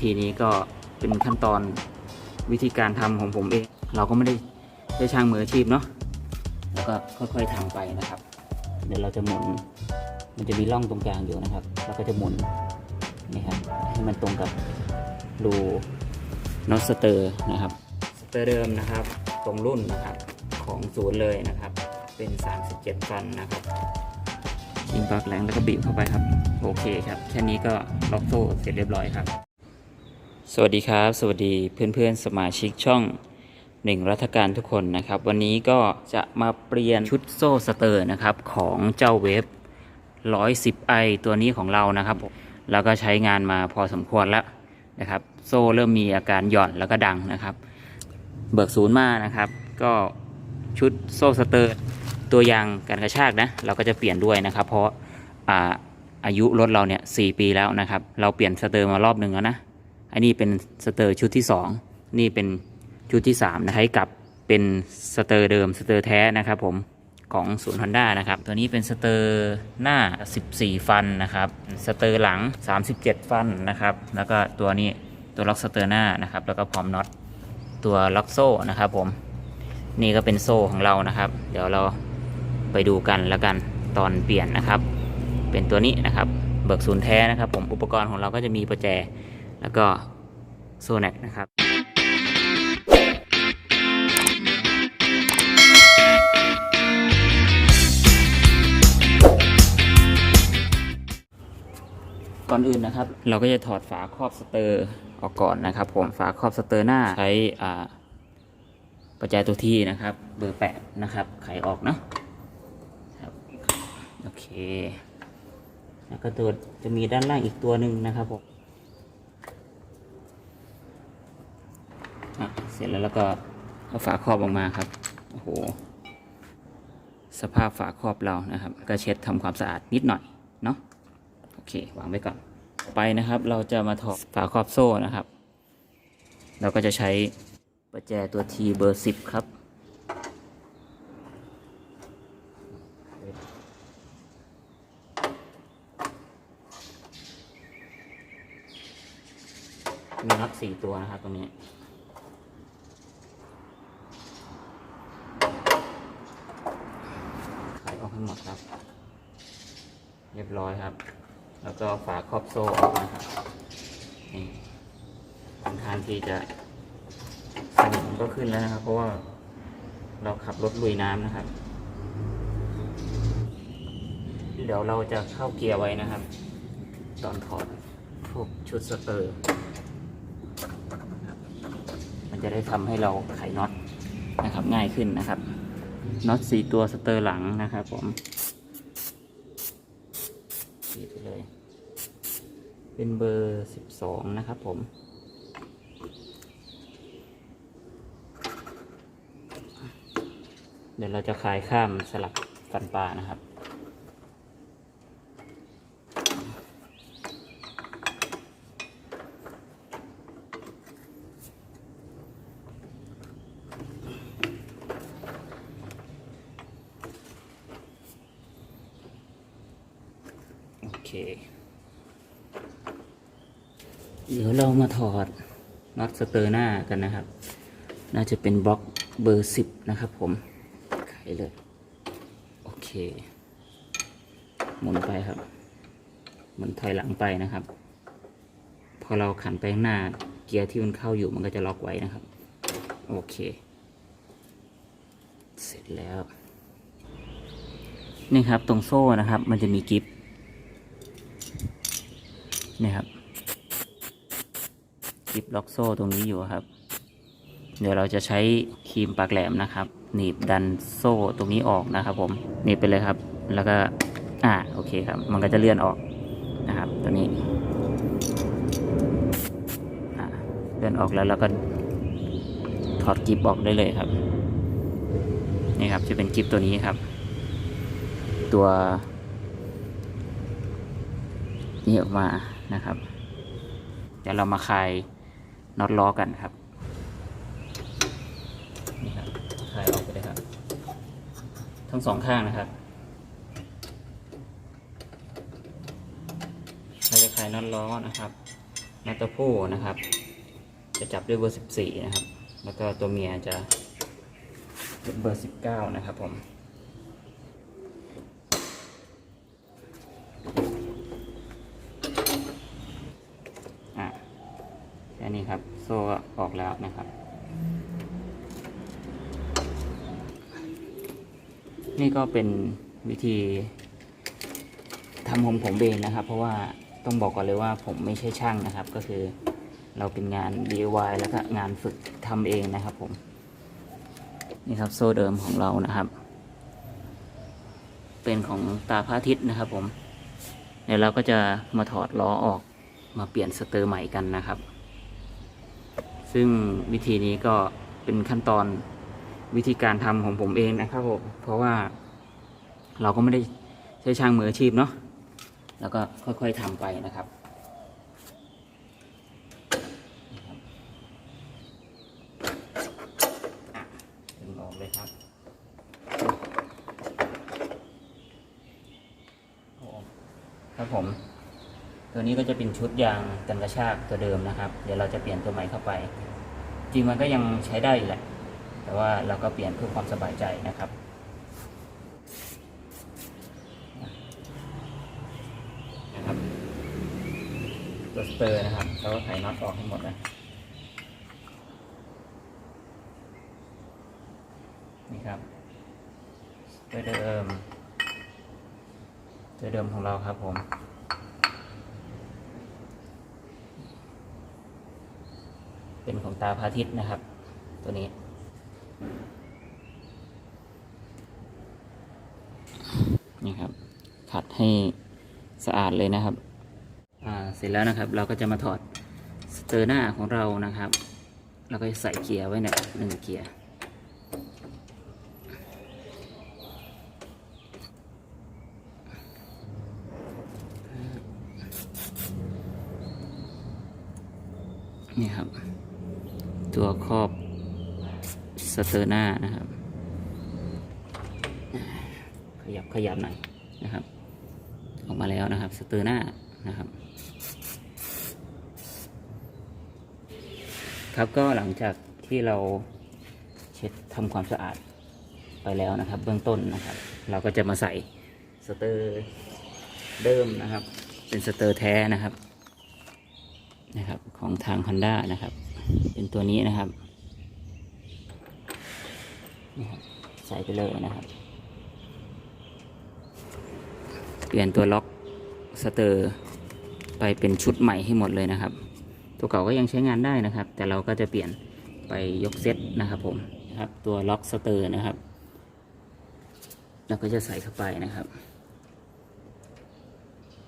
ทีนี้ก็เป็นขั้นตอนวิธีการทำของผมเอง เราก็ไม่ได้ได้ช่างมืออาชีพเนาะแล้วก็ค่อยๆทำไปนะครับ เดี๋ยวเราจะหมุน มันจะมีร่องตรงกลางอยู่นะครับเราก็จะหมุนนี่ครับให้มันตรงกับรูน็อตสเตอร์นะครับสเตอร์เดิมนะครับ ตรงรุ่นนะครับของศูนย์เลยนะครับ เป็น 37ฟันนะครับยิงปลักแรงแล้วก็บีบเข้าไปครับ โอเคครับ แค่นี้ก็ล็อกโซ่เสร็จเรียบร้อยครับ สวัสดีครับ สวัสดีเพื่อนๆ สมาชิกช่องหนึ่งรัฐการทุกคนนะครับ วันนี้ก็จะมาเปลี่ยนชุดโซ่สเตอร์นะครับ ของเจ้าเวฟ 110i ตัวนี้ของเรานะครับ แล้วก็ใช้งานมาพอสมควรแล้วนะครับ โซ่เริ่มมีอาการหย่อนแล้วก็ดังนะครับ เบิกศูนย์มานะครับ ก็ชุดโซ่สเตอร์ตัวยางการกระชากนะ เราก็จะเปลี่ยนด้วยนะครับ เพราะอาอายุรถเราเนี่ยสปีแล้วนะครับ เราเปลี่ยนสเตอร์มารอบหนึ่งแล้วนะ อันนี้เป็นสเตอร์ชุดที่ 2 นี่เป็นชุดที่3นะครับให้กับเป็นสเตอร์เดิมสเตอร์แท้นะครับผมของศูนย์ฮอนด้านะครับ ตัวนี้เป็นสเตอร์หน้า 14 ฟันนะครับ สเตอร์หลัง 37 ฟันนะครับ แล้วก็ตัวนี้ตัวล็อกสเตอร์หน้านะครับ แล้วก็พร้อมน็อตตัวล็อกโซ่นะครับผม นี่ก็เป็นโซ่ของเรานะครับ เดี๋ยวเราไปดูกันแล้วกันตอนเปลี่ยนนะครับ เป็นตัวนี้นะครับ เบิกศูนย์แท้นะครับ ผม อุปกรณ์ของเราก็จะมีประแจ แล้วก็โซแนกนะครับก่อนอื่นนะครับ เราก็จะถอดฝาครอบสเตอร์ออกก่อนนะครับ ผมฝาครอบสเตอร์หน้าใช้อ่าประแจตัวที่นะครับ เบอร์แปดนะครับ ไขออกเนาะครับโอเค แล้วก็ตัวจะมีด้านล่างอีกตัวหนึ่งนะครับผม อะเส ร็จแล้วแล้วก็เอาฝาครอบออกมาครับโอ้โหสภาพฝาครอบเรานะครับ ก็เช็ดทำความสะอาดนิดหน่อยเนาะโอเควางไว้ก่อนไปนะครับ เราจะมาถอดฝาครอบโซ่นะครับ เราก็จะใช้ประแจตัว T เบอร์10ครับมีน็อตสี่ตัวนะครับตรงนี้ ขายออกให้หมดครับ เรี ยบร้อยครับ แล้วก็ฝาครอบโซ่ออกนะครับนี่ค่อนข้างที่จะสนิมก็ขึ้นแล้วนะครับ เพราะว่าเราขับรถลุยน้ำนะครับ เดี๋ยวเราจะเข้าเกียร์ไว้นะครับ ตอนถอดพวกชุดสเตอร์ มันจะได้ทำให้เราไขน็อตนะครับง่ายขึ้นนะครับน็อตสี่ตัวสเตอร์หลังนะครับผมขีดไปเลย เป็นเบอร์สิบสองนะครับผม เดี๋ยวเราจะคลายข้ามสลับฟันปลานะครับ โอเค เดี๋ยวเรามาถอดน็อต สเตอร์หน้ากันนะครับ น่าจะเป็นบล็อกเบอร์สิบนะครับผมไขเลย โอเค หมุนไปครับ หมุนถอยหลังไปนะครับ พอเราขันไปข้างหน้าเกียร์ที่มันเข้าอยู่มันก็จะล็อกไว้นะครับ โอเค เสร็จแล้ว นี่ครับตรงโซ่นะครับ มันจะมีกิฟต์นี่ครับ กิบล็อกโซ่ตรงนี้อยู่ครับ เดี๋ยวเราจะใช้ครีมปากแหลมนะครับ หนีบดันโซ่ตรงนี้ออกนะครับ ผมหนีบไปเลยครับ แล้วก็อ่าโอเคครับ มันก็จะเลื่อนออกนะครับ ตัวนี้อ่าเลื่อนออกแล้วเราก็ถอดกิบออกได้เลยครับ นี่ครับจะเป็นกิบตัวนี้ครับ ตัวนี่ออกมานะครับ เดี๋ยวเรามาคลาย น็อตล้อกันครับนี่ครับคลายออกไปเลยครับ ทั้งสองข้างนะครับเราจะคลายน็อตล้อนะครับนัตตอร์ผู้นะครับ จะจับด้วยเบอร์ 14 นะครับ แล้วก็ตัวเมียจะเป็นเบอร์ 19 นะครับผม อะแค่ นี้ครับ โซ่ออกแล้วนะครับ นี่ก็เป็นวิธีทำผมผมเองนะครับ เพราะว่าต้องบอกก่อนเลยว่าผมไม่ใช่ช่างนะครับ ก็คือเราเป็นงาน DIY แล้วก็งานฝึกทำเองนะครับผม นี่ครับโซ่เดิมของเรานะครับ เป็นของตาพระอาทิตย์นะครับผม เดี๋ยวเราก็จะมาถอดล้อออกมาเปลี่ยนสเตอร์ใหม่กันนะครับ ซึ่งวิธีนี้ก็เป็นขั้นตอนวิธีการทำของผมเองนะครับผมเพราะว่าเราก็ไม่ได้ใช้ช่างมืออาชีพเนาะแล้วก็ค่อยๆทำไปนะครับอะดึงเลยครับครับผม ตัวนี้ก็จะเป็นชุดยางกันกระชากตัวเดิมนะครับ เดี๋ยวเราจะเปลี่ยนตัวใหม่เข้าไป จริงมันก็ยังใช้ได้แหละ แต่ว่าเราก็เปลี่ยนเพื่อความสบายใจนะครับ นะครับ ตัวสเตอร์นะครับเราก็ไขน็อตออกให้หมดนะนี่ครับตัวเดิมตัวเดิมของเราครับผม เป็นของตาพระอาทิตย์นะครับ ตัวนี้ นี่ครับ ขัดให้สะอาดเลยนะครับ อ่า เสร็จแล้วนะครับ เราก็จะมาถอดสเตอร์หน้าของเรานะครับแล้วก็ใส่เกียร์ไว้เนี่ยหนึ่งเกียร์นี่ครับ ตัวครอบสเตอร์หน้านะครับ ขยับขยับหน่อยนะครับ ออกมาแล้วนะครับสเตอร์หน้านะครับ ครับก็หลังจากที่เราเช็ดทำความสะอาดไปแล้วนะครับ เบื้องต้นนะครับ เราก็จะมาใส่สเตอร์เดิมนะครับ เป็นสเตอร์แท้นะครับนะครับ ของทาง Honda นะครับ เป็นตัวนี้นะครับใส่ไปเลยนะครับ เปลี่ยนตัวล็อกสเตอร์ไปเป็นชุดใหม่ให้หมดเลยนะครับ ตัวเก่าก็ยังใช้งานได้นะครับ แต่เราก็จะเปลี่ยนไปยกเซตนะครับผมนะครับตัวล็อกสเตอร์นะครับเราก็จะใส่เข้าไปนะครับ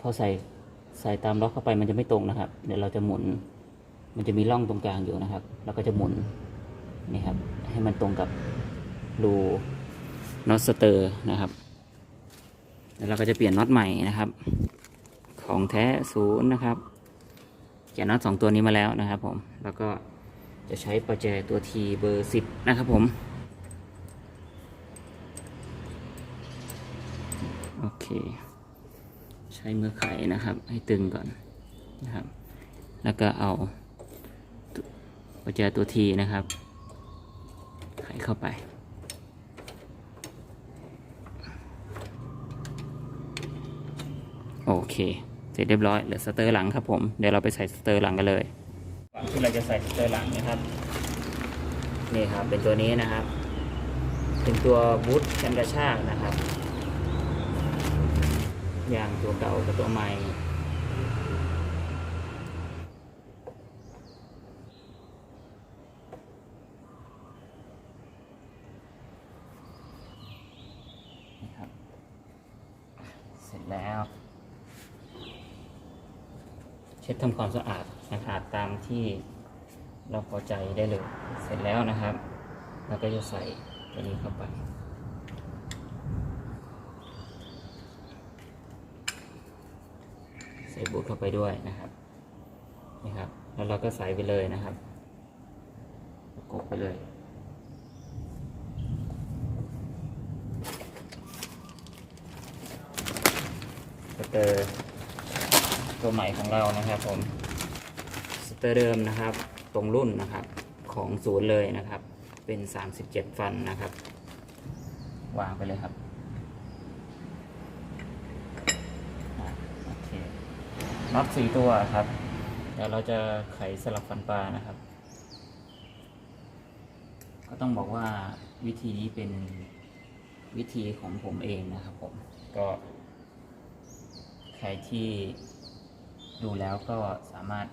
พอใส่ใส่ตามล็อกเข้าไปมันจะไม่ตรงนะครับ เดี๋ยวเราจะหมุน มันจะมีร่องตรงกลางอยู่นะครับเราก็จะหมุนนี่ครับ ให้มันตรงกับรูน็อตสเตอร์นะครับ แล้วเราก็จะเปลี่ยนน็อตใหม่นะครับ ของแท้ศูนย์นะครับแกะน็อตสองตัวนี้มาแล้วนะครับผม แล้วก็จะใช้ประแจตัว T เบอร์สิบนะครับผม โอเค ใช้มือไขนะครับ ให้ตึงก่อนนะครับ แล้วก็เอา ประแจตัว T นะครับไขเข้าไป โอเค เสร็จเรียบร้อยเหลือสเตอร์หลังครับผมเดี๋ยวเราไปใส่สเตอร์หลังกันเลยก่อนที่เราจะใส่สเตอร์หลังนะครับนี่ครับเป็นตัวนี้นะครับ เป็นตัวบูทกันกระชากนะครับอย่างตัวเก่ากับตัวใหม่ นี่ครับ เสร็จแล้ว เช็ดทำความสะอาดนะครับตามที่เราพอใจได้เลย เสร็จแล้วนะครับ เราก็จะใส่ตัวนี้เข้าไป ใส่บูทเข้าไปด้วยนะครับนี่ครับ แล้วเราก็ใส่ไปเลยนะครับกบไปเลยสเตอร์ ตัวใหม่ของเรานะครับผมเตอร์เดิมนะครับ ตรงรุ่นนะครับของศูนย์เลยนะครับ เป็น 37 ฟันนะครับ วางไปเลยครับอะโอเคน็อตสี่ตัวครับเดี๋ยวเราจะไขสลับฟันปลานะครับ ก็ต้องบอกว่าวิธีนี้เป็นวิธีของผมเองนะครับผมก็ใครที่ ดูแล้วก็สามารถ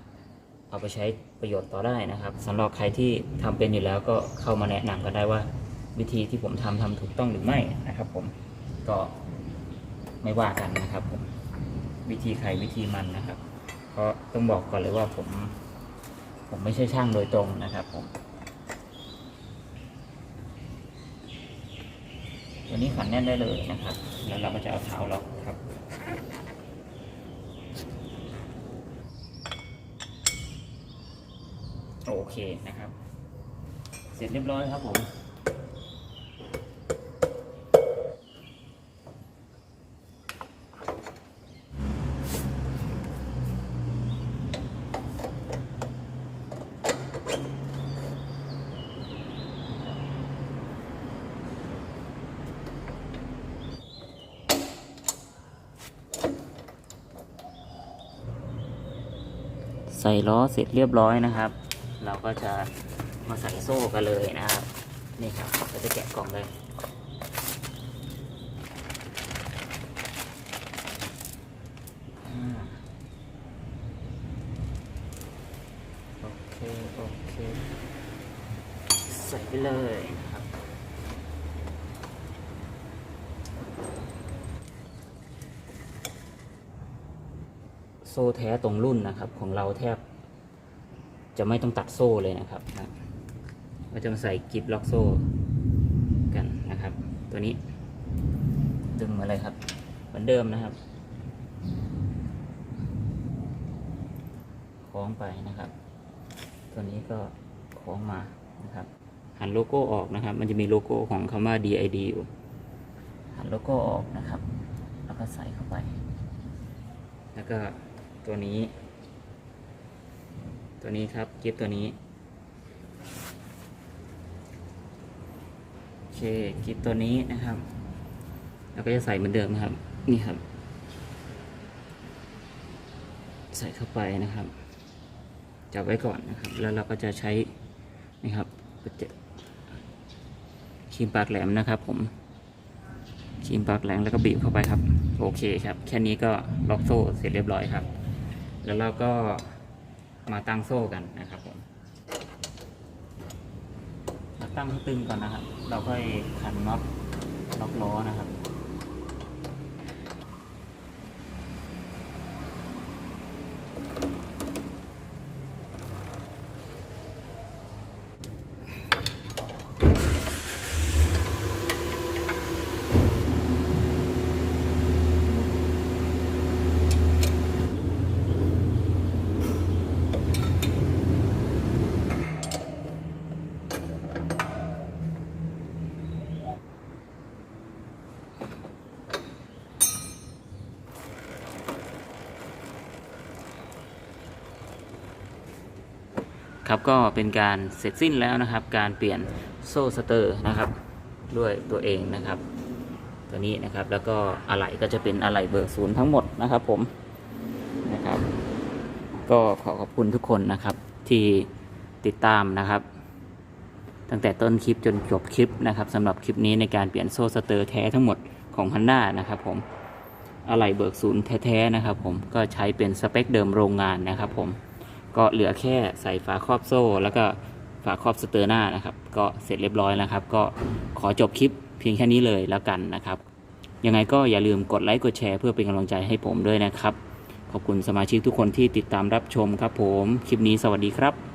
เอาไปใช้ประโยชน์ต่อได้นะครับสำหรับใครที่ทำเป็นอยู่แล้วก็เข้ามาแนะนำกันได้ว่า วิธีที่ผมทำทำถูกต้องหรือไม่นะครับ ผมก็ไม่ว่ากันนะครับ ผมวิธีใครวิธีมันนะครับเพราะต้องบอกก่อนเลยว่าผม ผมไม่ใช่ช่างโดยตรงนะครับผมตัวนี้ขันแน่นได้เลยนะครับ แล้วเราก็จะเอาเท้าล็อกครับ โอเคนะครับ เสร็จเรียบร้อยครับผมใส่ล้อเสร็จเรียบร้อยนะครับ เราก็จะมาใส่โซ่กันเลยนะครับ นี่ครับเราจะแกะกล่องเลยโอเค โอเค ใส่ไปเลยนะครับ โซ่แท้ตรงรุ่นนะครับของเราแทบ จะไม่ต้องตัดโซ่เลยนะครับนะเราจะมาใส่กิบล็อกโซ่กันนะครับ ตัวนี้ดึงมาเลยครับ เหมือนเดิมนะครับคล้องไปนะครับ ตัวนี้ก็คล้องมานะครับ หันโลโก้ออกนะครับ มันจะมีโลโก้ของคำว่า DID อยู่หันโลโก้ออกนะครับ แล้วก็ใส่เข้าไป แล้วก็ตัวนี้ ตัวนี้ครับกิฟตัวนี้โอเคกิฟตัวนี้นะครับเราก็จะใส่เหมือนเดิมนะครับ นี่ครับ ใส่เข้าไปนะครับจับไว้ก่อนนะครับ แล้วเราก็จะใช้นะครับครีมปากแหลมนะครับ ผมครีมปากแหลมแล้วก็บีบเข้าไปครับ โอเคครับ แค่นี้ก็ล็อกโซ่เสร็จเรียบร้อยครับ แล้วเราก็ มาตั้งโซ่กันนะครับผมเราตั้งให้ตึงก่อนนะครับ เราค่อยขันน็อตล็อกล้อนะครับ ครับก็เป็นการเสร็จสิ้นแล้วนะครับ การเปลี่ยนโซ่สเตอร์นะครับ ด้วยตัวเองนะครับ ตัวนี้นะครับแล้วก็อะไหล่ก็จะเป็นอะไหล่เบอร์ศูนย์ทั้งหมดนะครับ ผมนะครับ ก็ขอขอบคุณทุกคนนะครับที่ติดตามนะครับ ตั้งแต่ต้นคลิปจนจบคลิปนะครับสำหรับคลิปนี้ในการเปลี่ยนโซ่สเตอร์แท้ทั้งหมดของฮันด้านะครับ ผมอะไหล่เบิกศูนย์แท้ๆนะครับ ผมก็ใช้เป็นสเปคเดิมโรงงานนะครับ ผม ก็เหลือแค่ใส่ฝาครอบโซ่ แล้วก็ฝาครอบสเตอร์หน้านะครับ ก็เสร็จเรียบร้อยแล้วครับ ก็ขอจบคลิปเพียงแค่นี้เลยแล้วกันนะครับ ยังไงก็อย่าลืมกดไลค์กดแชร์เพื่อเป็นกำลังใจให้ผมด้วยนะครับ ขอบคุณสมาชิกทุกคนที่ติดตามรับชมครับผม คลิปนี้สวัสดีครับ